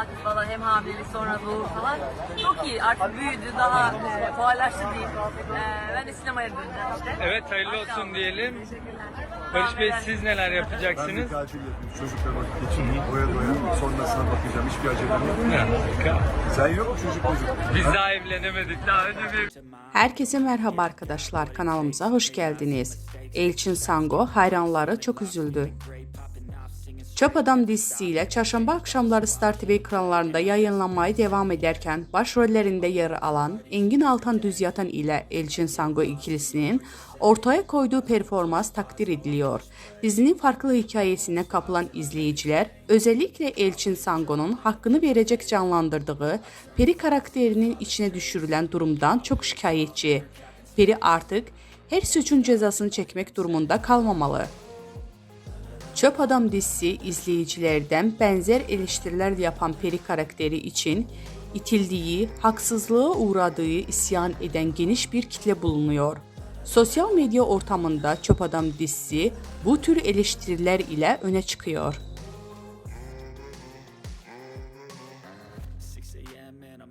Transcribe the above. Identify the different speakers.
Speaker 1: tatil falan hem hamilelik sonra doğum falan. Çok iyi artık büyüdü daha e, fuarlaştı diyeyim. E, ben de sinemaya döneceğim işte.
Speaker 2: Evet hayırlı olsun
Speaker 1: Maşallah.
Speaker 2: diyelim.
Speaker 1: Teşekkürler.
Speaker 2: Barış Bey siz neler
Speaker 3: Ben de
Speaker 2: yapacaksınız?
Speaker 3: tatil yapayım, çocukla vakit geçireyim, doya doya. Sonrasına bakacağım, hiçbir acelem yok.
Speaker 2: Ya,
Speaker 3: Sen yok mu çocuk çocuk?
Speaker 2: Biz daha evlenemedik. Daha önce bir
Speaker 4: Herkese merhaba arkadaşlar kanalımıza hoş geldiniz. Elçin Sango hayranları çok üzüldü. Çöp Adam dizisiyle çarşamba akşamları Star TV ekranlarında yayınlanmaya devam ederken başrollerinde yer alan Engin Altan Düz Yatan ile Elçin Sango ikilisinin ortaya koyduğu performans takdir ediliyor. Dizinin farklı hikayesine kapılan izleyiciler özellikle Elçin Sango'nun hakkını verecek canlandırdığı Peri karakterinin içine düşürülen durumdan çok şikayetçi. Peri artık her suçun cezasını çekmek durumunda kalmamalı. Çöp Adam dizisi izleyicilerden benzer eleştiriler yapan Peri karakteri için itildiği, haksızlığa uğradığı isyan eden geniş bir kitle bulunuyor. Sosyal medya ortamında Çöp Adam dizisi bu tür eleştiriler ile öne çıkıyor.